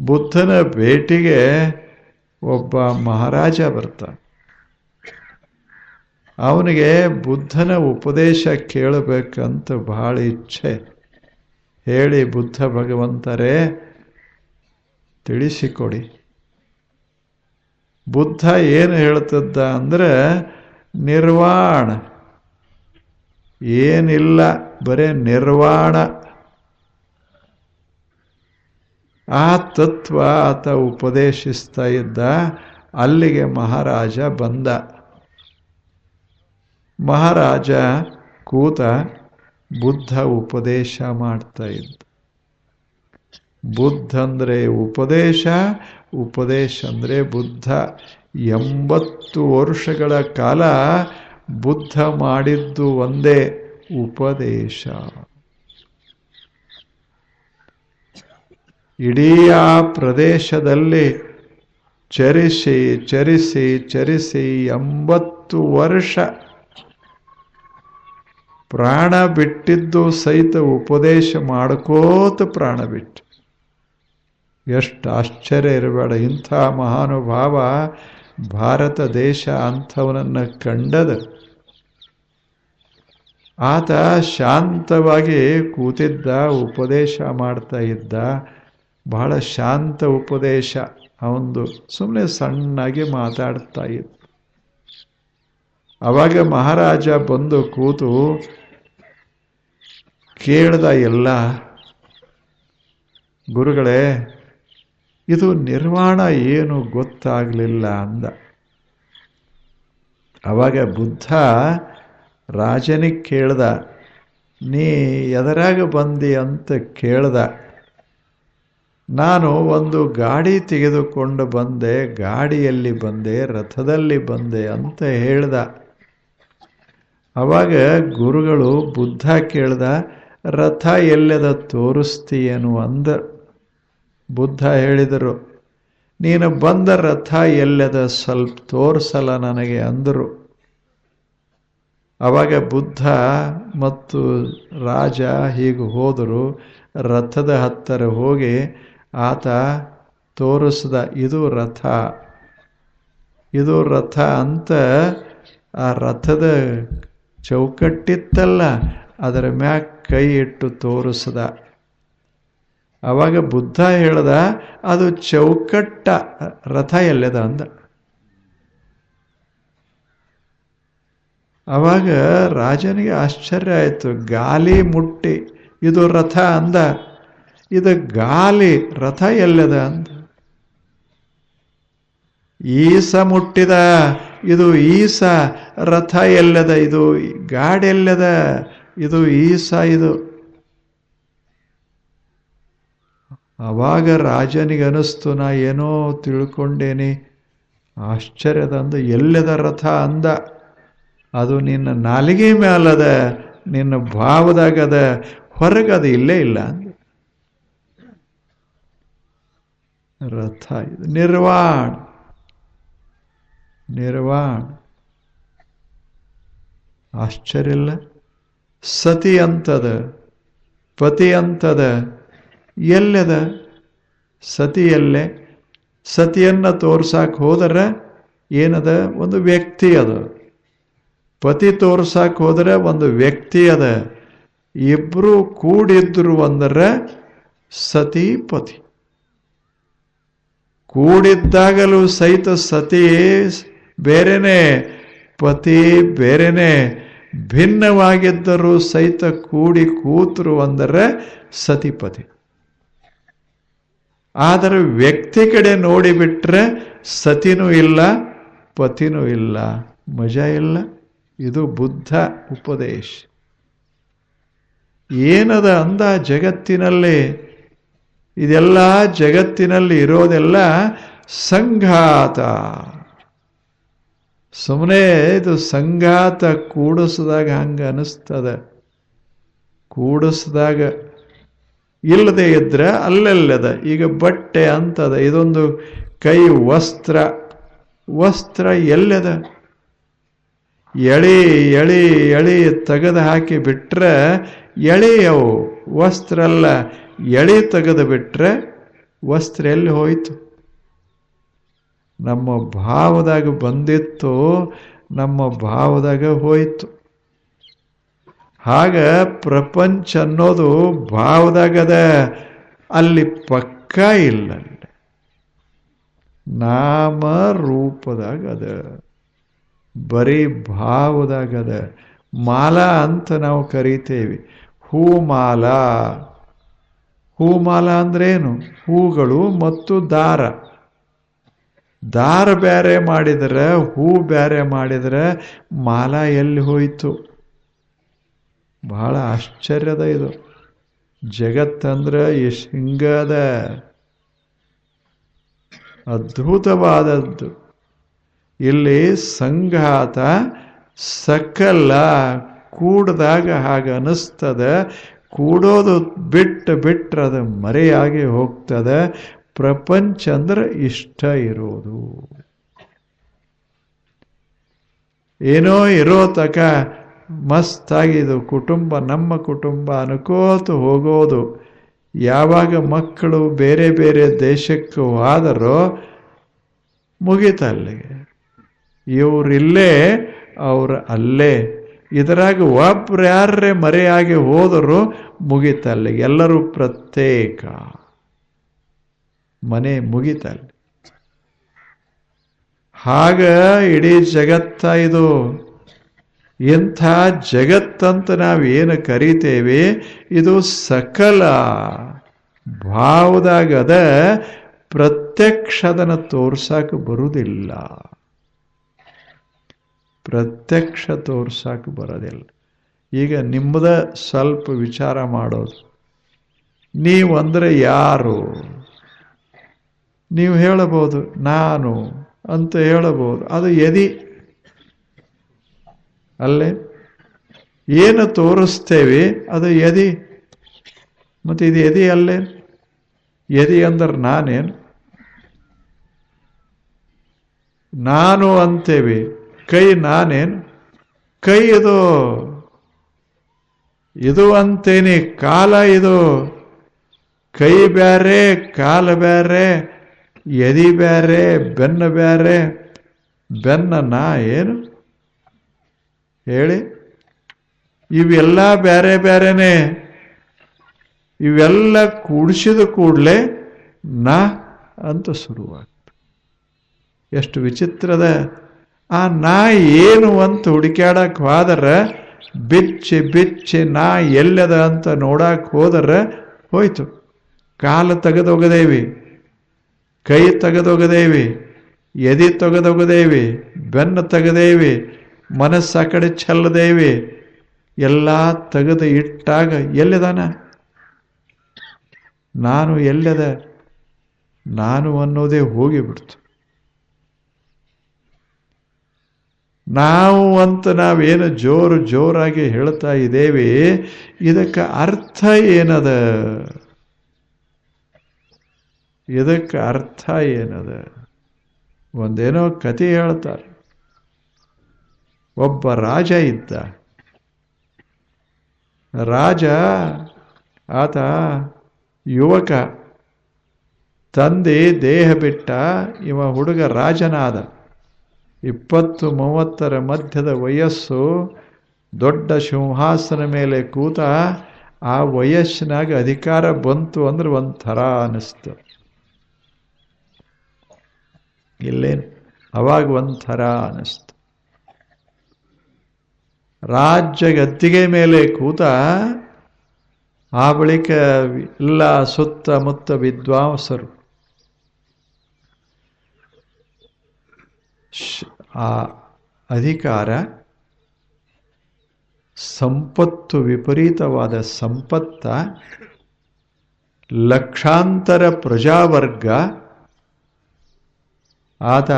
ಬುದ್ಧನ ಭೇಟಿಗೆ ಒಬ್ಬ ಮಹಾರಾಜ ಬರ್ತಾನೆ. ಅವನಿಗೆ ಬುದ್ಧನ ಉಪದೇಶ ಕೇಳಬೇಕಂತ ಬಹಳ ಇಚ್ಛೆ. ಹೇಳಿ ಬುದ್ಧ ಭಗವಂತರೇ, ತಿಳಿಸಿಕೊಡಿ. ಬುದ್ಧ ಏನು ಹೇಳ್ತದ್ದ ಅಂದ್ರೆ, ನಿರ್ವಾಣ. ಏನಿಲ್ಲ, ಬರೇ ನಿರ್ವಾಣ. ಆ ತತ್ವ ಆತ ಉಪದೇಶಿಸ್ತಾ ಇದ್ದ, ಅಲ್ಲಿಗೆ ಮಹಾರಾಜ ಬಂದ. ಮಹಾರಾಜ ಕೂತ ಬುದ್ಧ ಉಪದೇಶ ಮಾಡ್ತಾ ಇದ್ದ. ಬುದ್ಧ ಅಂದರೆ ಉಪದೇಶ ಉಪದೇಶ ಅಂದರೆ ಬುದ್ಧ. ಎಂಬತ್ತು ವರ್ಷಗಳ ಕಾಲ ಬುದ್ಧ ಮಾಡಿದ್ದು ಒಂದೇ ಉಪದೇಶ. ಇಡೀ ಆ ಪ್ರದೇಶದಲ್ಲಿ ಚರಿಸಿ ಚರಿಸಿ ಚರಿಸಿ ಎಂಬತ್ತು ವರ್ಷ ಪ್ರಾಣ ಬಿಟ್ಟಿದ್ದು ಸಹಿತ ಉಪದೇಶ ಮಾಡ್ಕೋತ ಪ್ರಾಣ ಬಿಟ್ಟು. ಎಷ್ಟು ಆಶ್ಚರ್ಯ ಇರಬೇಡ. ಇಂಥ ಮಹಾನುಭಾವ ಭಾರತ ದೇಶ ಅಂಥವನನ್ನು ಕಂಡದ. ಆತ ಶಾಂತವಾಗಿ ಕೂತಿದ್ದ, ಉಪದೇಶ ಮಾಡ್ತಾ ಇದ್ದ. ಬಹಳ ಶಾಂತ ಉಪದೇಶ ಅವನು ಸುಮ್ಮನೆ ಸಣ್ಣಾಗಿ ಮಾತಾಡ್ತಾ ಇದ್ದ. ಅವಾಗ ಮಹಾರಾಜ ಬಂದು ಕೂತು ಕೇಳ್ದ ಎಲ್ಲ, ಗುರುಗಳೇ, ಇದು ನಿರ್ವಾಣ ಏನು ಗೊತ್ತಾಗಲಿಲ್ಲ ಅಂದ. ಅವಾಗ ಬುದ್ಧ ರಾಜನಿಗೆ ಕೇಳ್ದ, ನೀ ಎದರಾಗ ಬಂದಿ? ಅಂತ ಕೇಳ್ದ. ನಾನು ಒಂದು ಗಾಡಿ ತೆಗೆದುಕೊಂಡು ಬಂದೆ, ಗಾಡಿಯಲ್ಲಿ ಬಂದೆ, ರಥದಲ್ಲಿ ಬಂದೆ ಅಂತ ಹೇಳ್ದ. ಅವಾಗ ಗುರುಗಳು ಬುದ್ಧ ಕೇಳ್ದ, ರಥ ಎಲ್ಲದ ತೋರಿಸ್ತೀಯೇನು ಅಂದ. ಬುದ್ಧ ಹೇಳಿದರು, ನೀನು ಬಂದ ರಥ ಎಲ್ಲದ ಸ್ವಲ್ಪ ತೋರಿಸಲ್ಲ ನನಗೆ ಅಂದರು. ಅವಾಗ ಬುದ್ಧ ಮತ್ತು ರಾಜ ಹೀಗೆ ಹೋದರು, ರಥದ ಹತ್ತಿರ ಹೋಗಿ ಆತ ತೋರಿಸ್ದ ಇದು ರಥ. ಇದು ರಥ ಅಂತ ಆ ರಥದ ಚೌಕಟ್ಟಿತ್ತಲ್ಲ, ಅದರ ಮ್ಯಾಗ ಕೈ ಇಟ್ಟು ತೋರಿಸ್ದ. ಅವಾಗ ಬುದ್ಧ ಹೇಳ್ದ, ಅದು ಚೌಕಟ್ಟ ರಥ ಎಲ್ಲದ ಅಂದ. ಅವಾಗ ರಾಜನಿಗೆ ಆಶ್ಚರ್ಯ ಆಯಿತು, ಗಾಲಿ ಮುಟ್ಟಿ, ಇದು ರಥ ಅಂದ. ಇದು ಗಾಲಿ ರಥ ಎಲ್ಲದ ಅಂತ. ಈಸ ಮುಟ್ಟಿದ, ಇದು ಈಸ ರಥ ಎಲ್ಲದ, ಇದು ಗಾಡಿ ಎಲ್ಲದ, ಇದು ಈಸ ಇದು. ಅವಾಗ ರಾಜನಿಗೆ ಅನಿಸ್ತು ನಾ ಏನೋ ತಿಳ್ಕೊಂಡೇನಿ. ಆಶ್ಚರ್ಯದ ಅಂದ ಎಲ್ಲದ ರಥ ಅಂದ. ಅದು ನಿನ್ನ ನಾಲಿಗೆ ಮೇಲದ ನಿನ್ನ ಭಾವದಾಗದ, ಹೊರಗದು ಇಲ್ಲೇ ಇಲ್ಲ ಅಂದ ರಥ ಇದು ನಿರ್ವಾಣ. ನಿರ್ವಾಣ. ಆಶ್ಚರ್ಯ ಇಲ್ಲ. ಸತಿ ಅಂತದ. ಪತಿ ಅಂತದ. ಎಲ್ಲದ. ಸತಿಯಲ್ಲೇ ಸತಿಯನ್ನು ತೋರ್ಸಾಕ್ ಹೋದರೆ ಏನದ? ಒಂದು ವ್ಯಕ್ತಿ ಅದ. ಪತಿ ತೋರ್ಸಾಕ್ ಹೋದರೆ ಒಂದು ವ್ಯಕ್ತಿ ಅದ. ಇಬ್ರು ಕೂಡಿದ್ರು ಅಂದರೆ ಸತಿ ಪತಿ. ಕೂಡಿದ್ದಾಗಲೂ ಸಹಿತ ಸತಿ ಬೇರೆನೇ, ಪತಿ ಬೇರೆನೇ, ಭಿನ್ನವಾಗಿದ್ದರೂ ಸಹಿತ ಕೂಡಿ ಕೂತರು ಅಂದರೆ ಸತಿಪತಿ ಆದರೆ ವ್ಯಕ್ತಿ ಕಡೆ ನೋಡಿಬಿಟ್ರೆ ಸತಿನೂ ಇಲ್ಲ, ಪತಿನೂ ಇಲ್ಲ. ಮಜಾ ಇಲ್ಲ. ಇದು ಬುದ್ಧ ಉಪದೇಶ. ಏನದ ಅಂದ ಜಗತ್ತಿನಲ್ಲಿ ಇದೆಲ್ಲ ಜಗತ್ತಿನಲ್ಲಿ ಇರೋದೆಲ್ಲ ಸಂಘಾತ. ಸುಮ್ಮನೆ ಇದು ಸಂಘಾತ ಕೂಡಿಸಿದಾಗ ಹಂಗೆ ಅನ್ನಿಸ್ತದೆ ಕೂಡಿಸಿದಾಗ ಇಲ್ಲದೆ ಇದ್ರೆ ಅಲ್ಲೆಲ್ಲದ. ಈಗ ಬಟ್ಟೆ ಅಂತದ, ಇದೊಂದು ಕೈ ವಸ್ತ್ರ. ವಸ್ತ್ರ ಎಲ್ಲದ. ಎಳೆ ಎಳೆ ಎಳೆ ತೆಗೆದು ಹಾಕಿ ಬಿಟ್ರೆ ಎಳೆಯವು ವಸ್ತ್ರ ಅಲ್ಲ ಎಳಿ ತೆಗೆದು ಬಿಟ್ಟರೆ ವಸ್ತ್ರ ಎಲ್ಲಿ ಹೋಯಿತು? ನಮ್ಮ ಭಾವದಾಗ ಬಂದಿತ್ತು, ನಮ್ಮ ಭಾವದಾಗ ಹೋಯಿತು. ಆಗ ಪ್ರಪಂಚ ಅನ್ನೋದು ಭಾವದಾಗದ, ಅಲ್ಲಿ ಪಕ್ಕ ಇಲ್ಲ ನಾಮ ರೂಪದಾಗ ಅದ, ಬರೀ ಭಾವದಾಗದ, ಮಾಲಾ ಅಂತ ನಾವು ಕರಿತೇವೆ. ಹೂಮಾಲ ಹೂಮಾಲ ಅಂದ್ರೇನು? ಹೂಗಳು ಮತ್ತು ದಾರ. ದಾರ ಬೇರೆ ಮಾಡಿದರೆ, ಹೂ ಬೇರೆ ಮಾಡಿದರೆ ಮಾಲ ಎಲ್ಲಿ ಹೋಯಿತು? ಬಹಳ ಆಶ್ಚರ್ಯದ ಇದು. ಜಗತ್ತಂದ್ರೆ ಎಷ್ಟು ಅದ್ಭುತವಾದದ್ದು. ಇಲ್ಲಿ ಸಂಘಾತ ಸಕಲ ಕೂಡಿದಾಗ ಹಾಗೆ ಅನಿಸ್ತದ ಕೂಡೋದು ಬಿಟ್ಟು ಬಿಟ್ಟರೆ ಅದು ಮರೆಯಾಗಿ ಹೋಗ್ತದೆ. ಪ್ರಪಂಚ ಅಂದ್ರೆ ಇಷ್ಟ ಇರೋದು. ಏನೋ ಇರೋ ತಕ ಮಸ್ತಾಗಿದು ಕುಟುಂಬ, ನಮ್ಮ ಕುಟುಂಬ ಅನುಕೋತು ಹೋಗೋದು. ಯಾವಾಗ ಮಕ್ಕಳು ಬೇರೆ ಬೇರೆ ದೇಶಕ್ಕೆ ಆದರೂ ಮುಗೀತ ಅಲ್ಲಿಗೆ. ಇವರಿಲ್ಲೇ ಅವರು ಅಲ್ಲೇ. ಇದರಾಗ ಒಬ್ರು ಯಾರೇ ಮರೆಯಾಗಿ ಹೋದರೂ ಮುಗಿತಲ್ಲಿ. ಎಲ್ಲರೂ ಪ್ರತ್ಯೇಕ. ಮನೆ ಮುಗಿತಲ್ಲಿ. ಹಾಗ ಇಡೀ ಜಗತ್ತ ಇದು. ಇಂಥ ಜಗತ್ತಂತ ನಾವು ಏನು ಕರಿತೇವೆ? ಇದು ಸಕಲ ಭಾವದಾಗದ ಪ್ರತ್ಯಕ್ಷದನ ತೋರ್ಸಕ್ಕೆ ಬರುವುದಿಲ್ಲ. ಪ್ರತ್ಯಕ್ಷ ತೋರ್ಸಕ್ಕೆ ಬರೋದಿಲ್ಲ. ಈಗ ನಿಮ್ಮದ ಸ್ವಲ್ಪ ವಿಚಾರ ಮಾಡೋದು. ನೀವು ಅಂದರೆ ಯಾರು? ನೀವು ಹೇಳಬಹುದು, ನಾನು ಅಂತ ಹೇಳಬಹುದು. ಅದು ಎದಿ? ಅಲ್ಲೇ? ಏನು ತೋರಿಸ್ತೇವೆ, ಅದು ಎದಿ? ಮತ್ತು ಇದು ಎದಿ ಅಲ್ಲೇ? ಎದಿ ಅಂದ್ರೆ ನಾನೇನು? ನಾನು ಅಂತೇವೆ. ಕೈ ನಾನೇನು? ಕೈ ಇದು ಇದು ಅಂತೇನಿ, ಕಾಲ ಇದು, ಕೈ ಬ್ಯಾರೆ, ಕಾಲ ಬ್ಯಾರೆ, ಎದಿ ಬ್ಯಾರೆ, ಬೆನ್ನ ಬ್ಯಾರೆ, ಬೆನ್ನ ನಾ ಏನು? ಹೇಳಿ. ಇವೆಲ್ಲ ಬ್ಯಾರೆ ಬ್ಯಾರೇನೆ. ಇವೆಲ್ಲ ಕೂಡಿಸಿದ ಕೂಡಲೇ ನಾ ಅಂತ ಶುರುವಾಗ್ತದೆ ಎಷ್ಟು ವಿಚಿತ್ರದ ಆ ನಾಯಿ ಏನು ಅಂತ ಹುಡುಕ್ಯಾಡಕ್ ಹೋದರೆ, ಬಿಚ್ಚಿ ಬಿಚ್ಚಿ ನಾ ಎಲ್ಲದ ಅಂತ ನೋಡಕ್ ಹೋದರೆ ಹೋಯ್ತು. ಕಾಲು ತೆಗೆದೊಗದೇವಿ, ಕೈ ತೆಗೆದೊಗದೇವಿ, ಎದೆ ತೆಗೆದೊಗದೇವಿ, ಬೆನ್ನು ತೆಗೆದೇವಿ, ಮನಸ್ಸು ಕಡೆ ಚೆಲ್ಲದೇವಿ, ಎಲ್ಲ ತೆಗೆದು ಇಟ್ಟಾಗ ಎಲ್ಲಿದಾನ? ನಾನು ಎಲ್ಲದ? ನಾನು ಅನ್ನೋದೇ ಹೋಗಿಬಿಡ್ತು. ನಾವು ಅಂತ ನಾವೇನು ಜೋರು ಜೋರಾಗಿ ಹೇಳ್ತಾ ಇದ್ದೇವೆ, ಇದಕ್ಕೆ ಅರ್ಥ ಏನದ? ಇದಕ್ಕೆ ಅರ್ಥ ಏನದ? ಒಂದೇನೋ ಕತೆ ಹೇಳ್ತಾರೆ. ಒಬ್ಬ ರಾಜ ಇದ್ದ. ರಾಜ, ಆತ ಯುವಕ, ತಂದೆ ದೇಹ ಬಿಟ್ಟ, ಇವ ಹುಡುಗ ರಾಜನಾದ. ಇಪ್ಪತ್ತು ಮೂವತ್ತರ ಮಧ್ಯದ ವಯಸ್ಸು ದೊಡ್ಡ ಸಿಂಹಾಸನ ಮೇಲೆ ಕೂತ ಆ ವಯಸ್ಸಿನಾಗ ಅಧಿಕಾರ ಬಂತು ಅಂದ್ರೆ ಒಂಥರ ಅನಿಸ್ತು ಇಲ್ಲೇನು? ಅವಾಗ ಒಂಥರ ಅನಿಸ್ತು ರಾಜ್ಯ ಗದ್ದಿಗೆ ಮೇಲೆ ಕೂತ ಆ ಬಳಿಕ ಎಲ್ಲ ಸುತ್ತಮುತ್ತ ವಿದ್ವಾಂಸರು ಆ ಅಧಿಕಾರ ಸಂಪತ್ತು ವಿಪರೀತವಾದ ಸಂಪತ್ತ ಲಕ್ಷಾಂತರ ಪ್ರಜಾವರ್ಗ ಆತ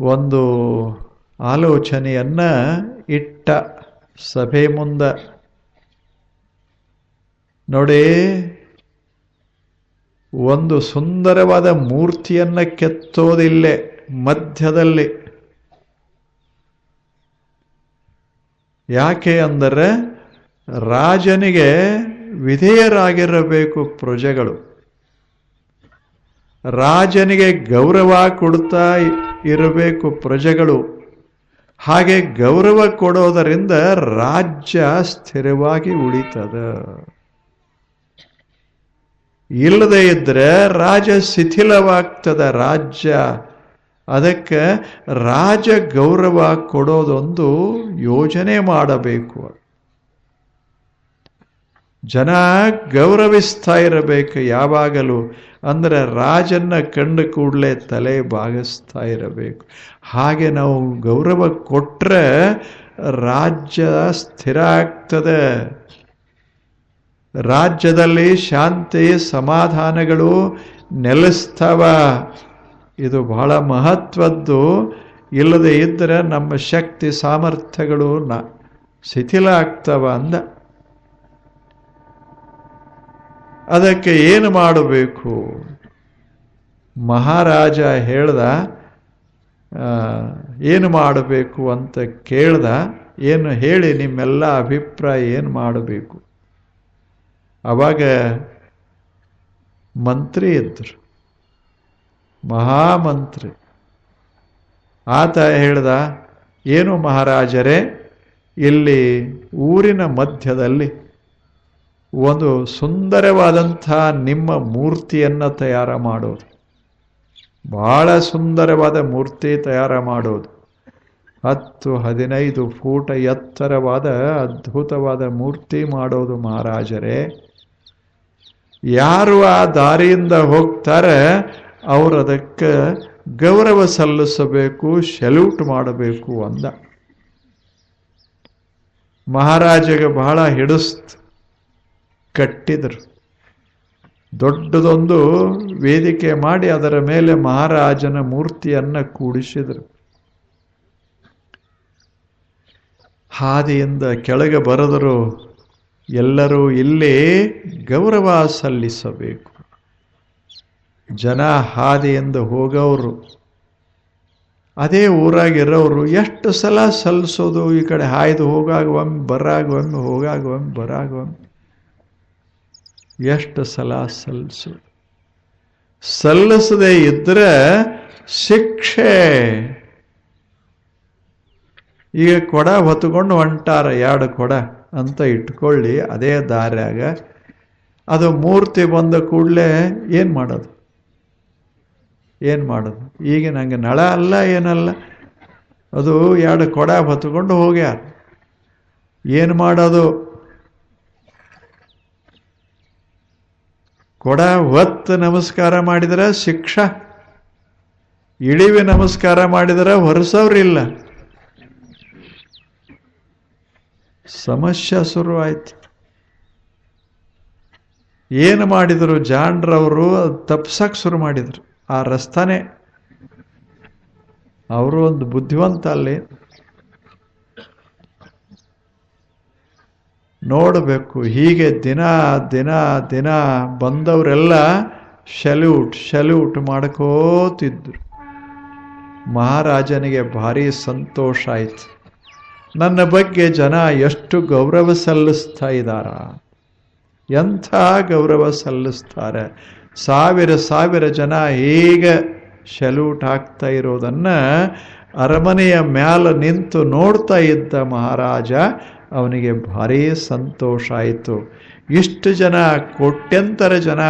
ಒಂದು ಆಲೋಚನೆಯನ್ನ ಇಟ್ಟ ಸಭೆ ಮುಂದ. ನೋಡಿ ಒಂದು ಸುಂದರವಾದ ಮೂರ್ತಿಯನ್ನು ಕೆತ್ತೋದಿಲ್ಲೇ ಮಧ್ಯದಲ್ಲಿ. ಯಾಕೆ ಅಂದರೆ ರಾಜನಿಗೆ ವಿಧೇಯರಾಗಿರಬೇಕು ಪ್ರಜೆಗಳು. ರಾಜನಿಗೆ ಗೌರವ ಕೊಡ್ತಾ ಇರಬೇಕು ಪ್ರಜೆಗಳು. ಹಾಗೆ ಗೌರವ ಕೊಡೋದರಿಂದ ರಾಜ್ಯ ಸ್ಥಿರವಾಗಿ ಉಳಿತದ. ಇಲ್ಲದೆ ಇದ್ರೆ ರಾಜ ಶಿಥಿಲವಾಗ್ತದ ರಾಜ್ಯ. ಅದಕ್ಕೆ ರಾಜ ಗೌರವ ಕೊಡೋದೊಂದು ಯೋಜನೆ ಮಾಡಬೇಕು ಜನ ಗೌರವಿಸ್ತಾ ಇರಬೇಕು ಯಾವಾಗಲೂ. ಅಂದರೆ ರಾಜನ್ನ ಕಂಡು ಕೂಡಲೇ ತಲೆ ಬಾಗಿಸ್ತಾ ಇರಬೇಕು. ಹಾಗೆ ನಾವು ಗೌರವ ಕೊಟ್ಟರೆ ರಾಜ್ಯ ಸ್ಥಿರ ಆಗ್ತದೆ. ರಾಜ್ಯದಲ್ಲಿ ಶಾಂತಿ ಸಮಾಧಾನಗಳು ನೆಲೆಸ್ತವ. ಇದು ಬಹಳ ಮಹತ್ವದ್ದು. ಇಲ್ಲದೆ ಇದ್ದರೆ ನಮ್ಮ ಶಕ್ತಿ ಸಾಮರ್ಥ್ಯಗಳು ನ ಶಿಥಿಲ ಆಗ್ತವ ಅಂದ. ಅದಕ್ಕೆ ಏನು ಮಾಡಬೇಕು? ಮಹಾರಾಜ ಹೇಳ್ದ ಏನು ಮಾಡಬೇಕು ಅಂತ ಕೇಳ್ದ. ಏನು ಹೇಳಿ ನಿಮ್ಮೆಲ್ಲ ಅಭಿಪ್ರಾಯ ಏನು ಮಾಡಬೇಕು? ಅವಾಗ ಮಂತ್ರಿ ಇದ್ರು. ಮಹಾಮಂತ್ರಿ. ಆತ ಹೇಳ್ದ, ಏನು ಮಹಾರಾಜರೇ, ಇಲ್ಲಿ ಊರಿನ ಮಧ್ಯದಲ್ಲಿ ಒಂದು ಸುಂದರವಾದಂಥ ನಿಮ್ಮ ಮೂರ್ತಿಯನ್ನು ತಯಾರು ಮಾಡೋದು. ಬಹಳ ಸುಂದರವಾದ ಮೂರ್ತಿ ತಯಾರು ಮಾಡೋದು. ಹತ್ತು, ಹದಿನೈದು ಫೂಟ ಎತ್ತರವಾದ ಅದ್ಭುತವಾದ ಮೂರ್ತಿ ಮಾಡೋದು ಮಹಾರಾಜರೇ. ಯಾರು ಆ ದಾರಿಯಿಂದ ಹೋಗ್ತಾರೆ, ಅವರು ಅದಕ್ಕೆ ಗೌರವ ಸಲ್ಲಿಸಬೇಕು ಸೆಲ್ಯೂಟ್ ಮಾಡಬೇಕು ಅಂದ. ಮಹಾರಾಜಗೆ ಬಹಳ ಹಿಡಿಸ್ತು ಕಟ್ಟಿದರು. ದೊಡ್ಡದೊಂದು ವೇದಿಕೆ ಮಾಡಿ ಅದರ ಮೇಲೆ ಮಹಾರಾಜನ ಮೂರ್ತಿಯನ್ನು ಕೂಡಿಸಿದರು. ಹಾದಿಯಿಂದ ಕೆಳಗೆ ಬರೆದರು ಎಲ್ಲರೂ ಇಲ್ಲಿ ಗೌರವ ಸಲ್ಲಿಸಬೇಕು. ಜನ ಹಾದಿಯಿಂದ ಹೋಗೋರು ಅದೇ ಊರಾಗಿರೋರು ಎಷ್ಟು ಸಲ ಸಲ್ಲಿಸೋದು? ಈ ಕಡೆ ಹಾಯ್ದು ಹೋಗಾಗ ಒಮ್ಮೆ ಬರಾಗ ಒಮ್ಮೆ ಹೋಗಾಗ ಬರಾಗ ಎಷ್ಟು ಸಲ ಸಲ್ಲಿಸೋದು? ಸಲ್ಲಿಸದೆ ಇದ್ರೆ ಶಿಕ್ಷೆ. ಈಗ ಕೊಡ ಹೊತ್ಕೊಂಡು ಹೊಂಟಾರ ಎರಡು ಕೊಡ. ಅಂತ ಇಟ್ಕೊಳ್ಳಿ ಅದೇ ದಾರ್ಯಾಗ. ಅದು ಮೂರ್ತಿ ಬಂದ ಕೂಡಲೇ ಏನು ಮಾಡೋದು? ಏನು ಮಾಡೋದು? ಈಗ ನನಗೆ ನಳ ಅಲ್ಲ, ಏನಲ್ಲ. ಅದು ಎರಡು ಕೊಡ ಹೊತ್ಕೊಂಡು ಹೋಗ್ಯಾರ. ಏನು ಮಾಡೋದು? ಕೊಡ ಹೊತ್ತು ನಮಸ್ಕಾರ ಮಾಡಿದರೆ ಶಿಕ್ಷ. ಇಳಿವಿ ನಮಸ್ಕಾರ ಮಾಡಿದರೆ ಹೊರಸವ್ರಿಲ್ಲ ಸಮಸ್ಯೆ ಶುರುವಾಯಿತು. ಏನು ಮಾಡಿದರು? ಜಾಂಡ್ರವರು ತಪ್ಸಕ್ಕೆ ಶುರು ಮಾಡಿದರು. ಆ ರಸ್ತಾನೆ. ಅವರು ಒಂದು ಬುದ್ಧಿವಂತ ಅಲ್ಲಿ. ನೋಡಬೇಕು, ಹೀಗೆ ದಿನ ದಿನ ದಿನ ಬಂದವರೆಲ್ಲ ಶಲ್ಯೂಟ್ ಶಲ್ಯೂಟ್ ಮಾಡ್ಕೋತಿದ್ರು. ಮಹಾರಾಜನಿಗೆ ಭಾರಿ ಸಂತೋಷ ಆಯ್ತು. ನನ್ನ ಬಗ್ಗೆ ಜನ ಎಷ್ಟು ಗೌರವ ಸಲ್ಲಿಸ್ತಾ ಇದ್ದಾರ ಎಂಥ ಗೌರವ ಸಲ್ಲಿಸ್ತಾರೆ? ಸಾವಿರ ಸಾವಿರ ಜನ ಹೇಗೆ ಸೆಲ್ಯೂಟ್ ಆಗ್ತಾ ಇರೋದನ್ನು ಅರಮನೆಯ ಮ್ಯಾಲ ನಿಂತು ನೋಡ್ತಾ ಇದ್ದ ಮಹಾರಾಜ ಅವನಿಗೆ ಭಾರೀ ಸಂತೋಷ ಆಯಿತು. ಇಷ್ಟು ಜನ ಕೋಟ್ಯಂತರ ಜನ